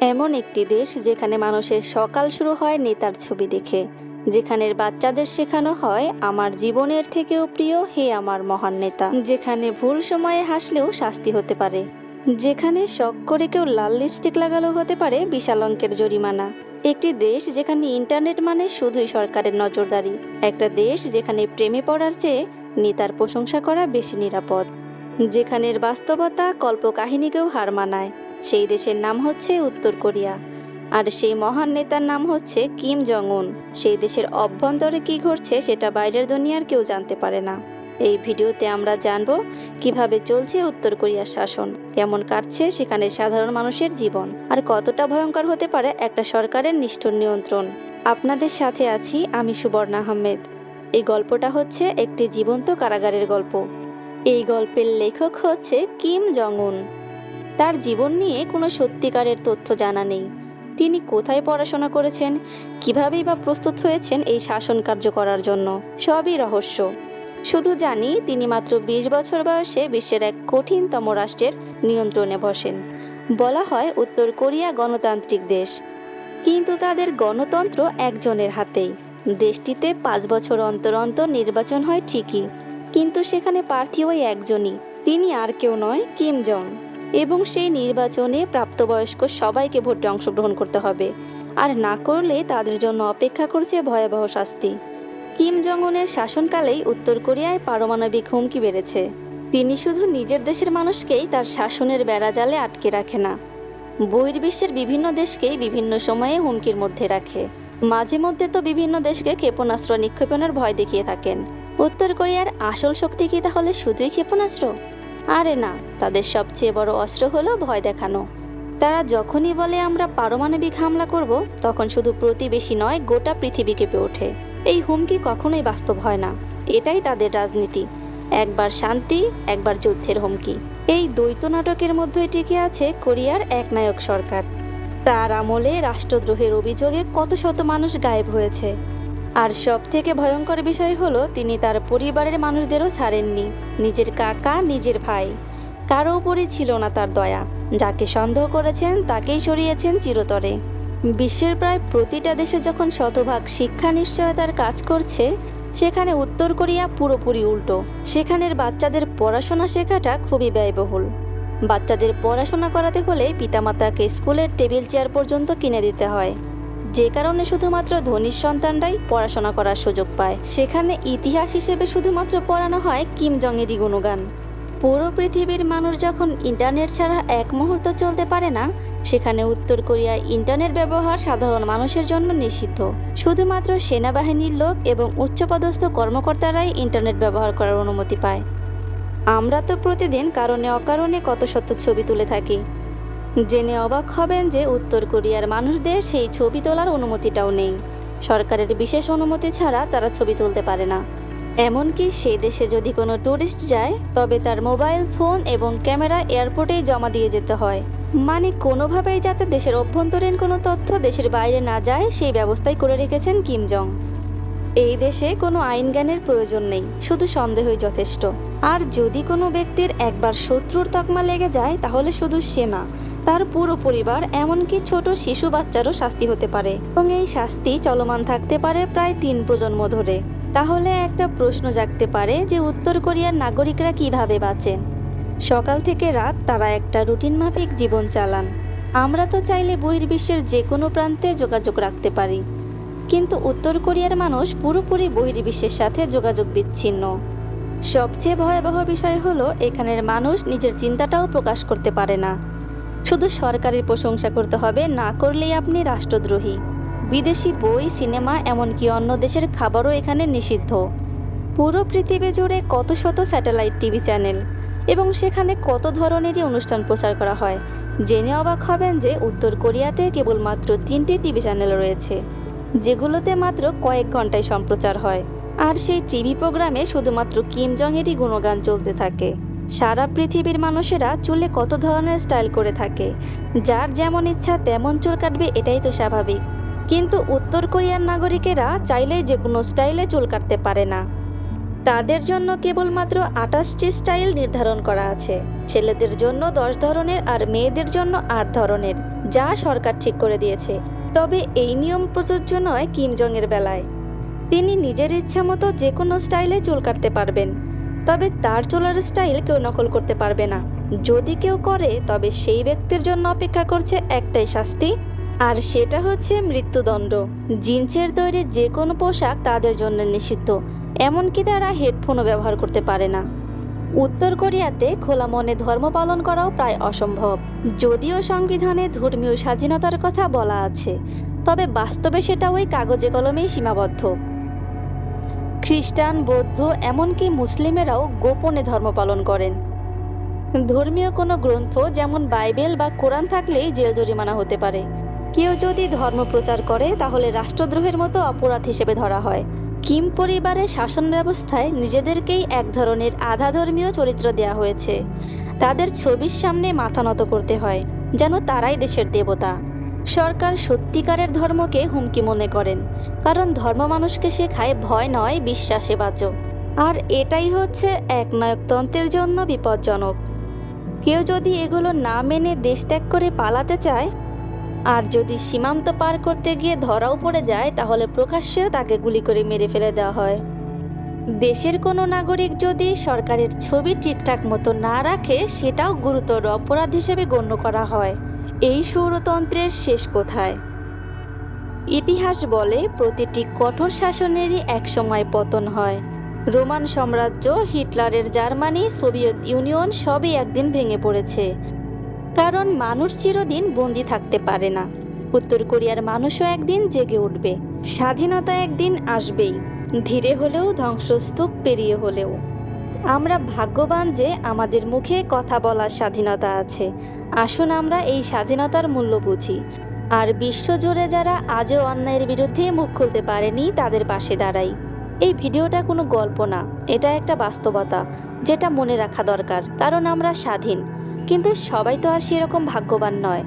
এমন একটি দেশ যেখানে মানুষের সকাল শুরু হয় নেতার ছবি দেখে, যেখানের বাচ্চাদের শেখানো হয়, আমার জীবনের থেকেও প্রিয় হে আমার মহান নেতা। যেখানে ভুল সময়ে হাসলেও শাস্তি হতে পারে। যেখানে শখ করে কেউ লাল লিপস্টিক লাগালেও হতে পারে বিশাল অঙ্কের জরিমানা। একটি দেশ যেখানে ইন্টারনেট মানে শুধুই সরকারের নজরদারি। একটা দেশ যেখানে প্রেমে পড়ার চেয়ে নেতার প্রশংসা করা বেশি নিরাপদ। যেখানের বাস্তবতা কল্পকাহিনীকেও হার মানায়। সেই দেশের নাম হচ্ছে উত্তর কোরিয়া। আর সেই মহান নেতার নাম হচ্ছে কিম জং উন সেই দেশের অভ্যন্তরে কি ঘটছে সেটা বাইরের দুনিয়ার কেউ জানতে পারে না। এই ভিডিওতে আমরা জানব কীভাবে চলছে উত্তর কোরিয়ার শাসন, কেমন কাটছে সেখানে সাধারণ মানুষের জীবন, আর কতটা ভয়ঙ্কর হতে পারে একটা সরকারের নিষ্ঠুর নিয়ন্ত্রণ। আপনাদের সাথে আছি আমি সুবর্ণা আহমেদ। এই গল্পটা হচ্ছে একটি জীবন্ত কারাগারের গল্প। এই গল্পের লেখক হচ্ছে কিম জং উন তার জীবন নিয়ে কোনো সত্যিকারের তথ্য জানা নেই। তিনি কোথায় পড়াশোনা করেছেন, কিভাবেই বা প্রস্তুত হয়েছেন এই শাসন কার্য করার জন্য, সবই রহস্য। শুধু জানি, তিনি মাত্র বিশ বছর বয়সে বিশ্বের এক কঠিনতম রাষ্ট্রের নিয়ন্ত্রণে বসেন। বলা হয়, উত্তর কোরিয়া গণতান্ত্রিক দেশ। কিন্তু তাদের গণতন্ত্র একজনের হাতেই। দেশটিতে পাঁচ বছর অন্তর অন্তর নির্বাচন হয় ঠিকই, কিন্তু সেখানে প্রার্থী ওই একজনই। তিনি আর কেউ নয়, কিম জং। এবং সেই নির্বাচনে প্রাপ্তবয়স্ক সবাইকে ভোটে অংশগ্রহণ করতে হবে। আর না করলে তাদের জন্য অপেক্ষা করছে ভয়াবহ শাস্তি। কিম জং উনের শাসনকালেই উত্তর কোরিয়ায় পারমাণবিক হুমকি বেড়েছে। তিনি শুধু নিজের দেশের মানুষকেই তার শাসনের বেড়াজালে আটকে রাখে না। বহির্বিশ্বের বিভিন্ন দেশকেই বিভিন্ন সময়ে হুমকির মধ্যে রাখে। মাঝে মধ্যে তো বিভিন্ন দেশকে ক্ষেপণাস্ত্র নিক্ষেপণের ভয় দেখিয়ে থাকেন। উত্তর কোরিয়ার আসল শক্তি কি তাহলে শুধুই ক্ষেপণাস্ত্র? আরে না, তাদের সবচেয়ে বড় অস্ত্র হলো ভয় দেখানো। তারা যখনই বলে আমরা পারমাণবিক হামলা করব, তখন শুধু প্রতিবেশী নয়, গোটা পৃথিবী কেঁপে ওঠে। এই হুমকি কখনোই বাস্তব হয় না। এটাই তাদের রাজনীতি। একবার শান্তি, একবার যুদ্ধের হুমকি। এই দ্বৈত নাটকের মধ্যে টিকে আছে কোরিয়ার একনায়ক সরকার। তার আমলে রাষ্ট্রদ্রোহের অভিযোগে কত শত মানুষ গায়েব হয়েছে। আর সব থেকে ভয়ঙ্কর বিষয় হলো, তিনি তার পরিবারের মানুষদেরও ছাড়েননি। নিজের কাকা, নিজের ভাই। কারও উপরই ছিল না তার দয়া। যাকে সন্দেহ করেছেন, তাকেই সরিয়েছেন চিরতরে। বিশ্বের প্রায় প্রতিটা দেশে যখন শতভাগ শিক্ষা নিশ্চয়তার কাজ করছে, সেখানে উত্তর কোরিয়া পুরোপুরি উল্টো। সেখানের বাচ্চাদের পড়াশোনা শেখাটা খুবই ব্যয়বহুল। বাচ্চাদের পড়াশোনা করাতে হলে পিতামাতাকে স্কুলের টেবিল চেয়ার পর্যন্ত কিনে দিতে হয়। যে কারণে শুধুমাত্র ধনীর সন্তানরাই পড়াশোনা করার সুযোগ পায়। সেখানে ইতিহাস হিসেবে শুধুমাত্র পড়ানো হয় কিম জংয়েরই গুণগান। পুরো পৃথিবীর মানুষ যখন ইন্টারনেট ছাড়া এক মুহূর্ত চলতে পারে না, সেখানে উত্তর কোরিয়ায় ইন্টারনেট ব্যবহার সাধারণ মানুষের জন্য নিষিদ্ধ। শুধুমাত্র সেনাবাহিনীর লোক এবং উচ্চপদস্থ কর্মকর্তারাই ইন্টারনেট ব্যবহার করার অনুমতি পায়। আমরা তো প্রতিদিন কারণে অকারণে কত শত ছবি তুলে থাকি। জেনে অবাক হবেন যে উত্তর কোরিয়ার মানুষদের সেই ছবি তোলার অনুমতিটাও নেই। সরকারের বিশেষ অনুমতি ছাড়া তারা ছবি তুলতে পারে না। এমনকি সেই দেশে যদি কোনো ট্যুরিস্ট যায়, তবে তার মোবাইল, ফোন এবং ক্যামেরা এয়ারপোর্টেই জমা দিয়ে যেতে হয়। মানে কোনোভাবেই যাতে দেশের অভ্যন্তরীণ কোনো তথ্য দেশের বাইরে না যায়, সেই ব্যবস্থাই করে রেখেছেন কিম জং। এই দেশে কোনো আইন জ্ঞানের প্রয়োজন নেই, শুধু সন্দেহই যথেষ্ট। আর যদি কোনো ব্যক্তির একবার শত্রুর তকমা লেগে যায়, তাহলে শুধু সে না। তার পুরো পরিবার, এমনকি ছোট শিশু বাচ্চারও শাস্তি হতে পারে এবং এই শাস্তি চলমান থাকতে পারে প্রায় তিন প্রজন্ম ধরে। তাহলে একটা প্রশ্ন জাগতে পারে যে উত্তর কোরিয়ার নাগরিকরা কীভাবে বাঁচেন? সকাল থেকে রাত তারা একটা রুটিন মাফিক জীবন চালান। আমরা তো চাইলে বহির্বিশ্বের যে কোনো প্রান্তে যোগাযোগ রাখতে পারি। কিন্তু উত্তর কোরিয়ার মানুষ পুরোপুরি বহির্বিশ্বের সাথে যোগাযোগ বিচ্ছিন্ন। সবচেয়ে ভয়াবহ বিষয় হলো, এখানের মানুষ নিজের চিন্তাটাও প্রকাশ করতে পারে না। শুধু সরকারের প্রশংসা করতে হবে, না করলেই আপনি রাষ্ট্রদ্রোহী। বিদেশি বই, সিনেমা, এমনকি অন্য দেশের খাবারও এখানে নিষিদ্ধ। পুরো পৃথিবী জুড়ে কত শত স্যাটেলাইট টিভি চ্যানেল এবং সেখানে কত ধরনেরই অনুষ্ঠান প্রচার করা হয়, জেনে অবাক হবেন যে উত্তর কোরিয়াতে কেবলমাত্র তিনটি টিভি চ্যানেল রয়েছে, যেগুলোতে মাত্র কয়েক ঘন্টায় সম্প্রচার হয়। আর সেই টিভি প্রোগ্রামে শুধুমাত্র কিম জংয়েরই গুণগান চলতে থাকে। সারা পৃথিবীর মানুষেরা চুলে কত ধরনের স্টাইল করে থাকে। যার যেমন ইচ্ছা তেমন চুল কাটবে, এটাই তো স্বাভাবিক। কিন্তু উত্তর কোরিয়ার নাগরিকেরা চাইলেই যে কোনো স্টাইলে চুল কাটতে পারে না। তাদের জন্য কেবলমাত্র আটাশটি স্টাইল নির্ধারণ করা আছে। ছেলেদের জন্য দশ ধরনের আর মেয়েদের জন্য আট ধরনের, যা সরকার ঠিক করে দিয়েছে। তবে এই নিয়ম প্রযোজ্য নয় কিম জং এর বেলায়। তিনি নিজের ইচ্ছা মতো যে কোনো স্টাইলে চুল কাটতে পারবেন। তবে তার চুলের স্টাইল কেউ নকল করতে পারবে না। যদি কেউ করে, তবে সেই ব্যক্তির জন্য অপেক্ষা করছে একটাই শাস্তি, আর সেটা হচ্ছে মৃত্যুদণ্ড। জিন্সের তৈরি যে কোনো পোশাক তাদের জন্য নিষিদ্ধ, এমনকি তারা হেডফোনও ব্যবহার করতে পারে না। উত্তর কোরিয়াতে খোলা মনে ধর্ম পালন করাও প্রায় অসম্ভব। যদিও সংবিধানে ধর্মীয় স্বাধীনতার কথা বলা আছে, তবে বাস্তবে সেটা ওই কাগজে কলমেই সীমাবদ্ধ। খ্রিস্টান, বৌদ্ধ, এমনকি মুসলিমেরাও গোপনে ধর্ম পালন করেন। ধর্মীয় কোনো গ্রন্থ যেমন বাইবেল বা কোরআন থাকলেই জেল জরিমানা হতে পারে। কেউ যদি ধর্ম প্রচার করে, তাহলে রাষ্ট্রদ্রোহের মতো অপরাধ হিসেবে ধরা হয়। কিম পরিবারের শাসন ব্যবস্থায় নিজেদেরকেই এক ধরনের আধা ধর্মীয় চরিত্র দেওয়া হয়েছে। তাদের ছবির সামনে মাথা নত করতে হয়, যেন তারাই দেশের দেবতা। সরকার সত্যিকারের ধর্মকে হুমকি মনে করেন, কারণ ধর্ম মানুষকে শেখায় ভয় নয়, বিশ্বাসে বাঁচো। আর এটাই হচ্ছে একনায়কতন্ত্রের জন্য বিপজ্জনক। কেউ যদি এগুলো না মেনে দেশ ত্যাগ করে পালাতে চায়, আর যদি সীমান্ত পার করতে গিয়ে ধরাও পড়ে যায়, তাহলে প্রকাশ্যে তাকে গুলি করে মেরে ফেলে দেওয়া হয়। দেশের কোনো নাগরিক যদি সরকারের ছবি ঠিকঠাক মতো না রাখে, সেটাও গুরুতর অপরাধ হিসেবে গণ্য করা হয়। এই সৌরতন্ত্রের শেষ কোথায়? ইতিহাস বলে প্রতিটি কঠোর শাসনেরই একসময় পতন হয়। রোমান সাম্রাজ্য, হিটলারের জার্মানি, সোভিয়েত ইউনিয়ন সবই একদিন ভেঙে পড়েছে। কারণ মানুষ চিরদিন বন্দি থাকতে পারে না। উত্তর কোরিয়ার মানুষও একদিন জেগে উঠবে। স্বাধীনতা একদিন আসবেই। ধীরে হলেও ধ্বংসস্তূপ পেরিয়ে হলেও। আমরা ভাগ্যবান যে আমাদের মুখে কথা বলার স্বাধীনতা আছে। আসুন আমরা এই স্বাধীনতার মূল্য বুঝি। আর বিশ্বজুড়ে যারা আজও অন্যায়ের বিরুদ্ধে মুখ খুলতে পারেনি, তাদের পাশে দাঁড়াই। এই ভিডিওটা কোনো গল্প না, এটা একটা বাস্তবতা, যেটা মনে রাখা দরকার, কারণ আমরা স্বাধীন। কিন্তু সবাই তো আর সেরকম ভাগ্যবান নয়।